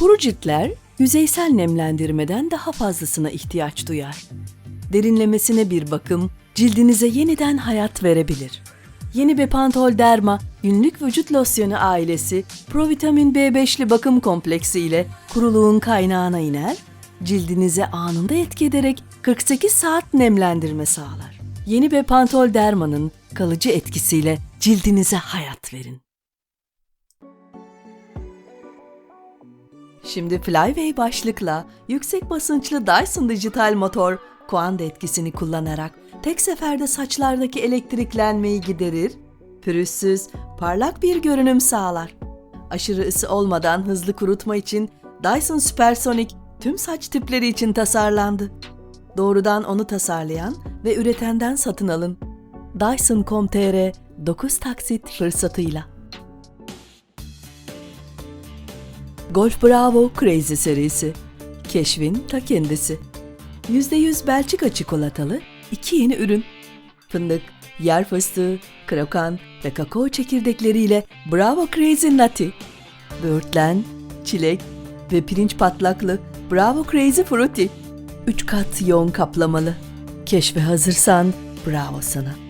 Kuru ciltler yüzeysel nemlendirmeden daha fazlasına ihtiyaç duyar. Derinlemesine bir bakım cildinize yeniden hayat verebilir. Yeni Bepantol Derma günlük vücut losyonu ailesi provitamin B5'li bakım kompleksi ile kuruluğun kaynağına iner, cildinize anında etki ederek 48 saat nemlendirme sağlar. Yeni Bepantol Derma'nın kalıcı etkisiyle cildinize hayat verin. Şimdi Flyway başlıkla yüksek basınçlı Dyson dijital motor kuanda etkisini kullanarak tek seferde saçlardaki elektriklenmeyi giderir, pürüzsüz, parlak bir görünüm sağlar. Aşırı ısı olmadan hızlı kurutma için Dyson Supersonic tüm saç tipleri için tasarlandı. Doğrudan onu tasarlayan ve üretenden satın alın. Dyson.com.tr 9 taksit fırsatıyla. Golf Bravo Crazy serisi. Keşfin ta kendisi. %100 Belçika çikolatalı iki yeni ürün. Fındık, yer fıstığı, krokan ve kakao çekirdekleriyle Bravo Crazy Nutty. Böğürtlen, çilek ve pirinç patlaklı Bravo Crazy Fruity. 3 kat yoğun kaplamalı. Keşfe hazırsan bravo sana.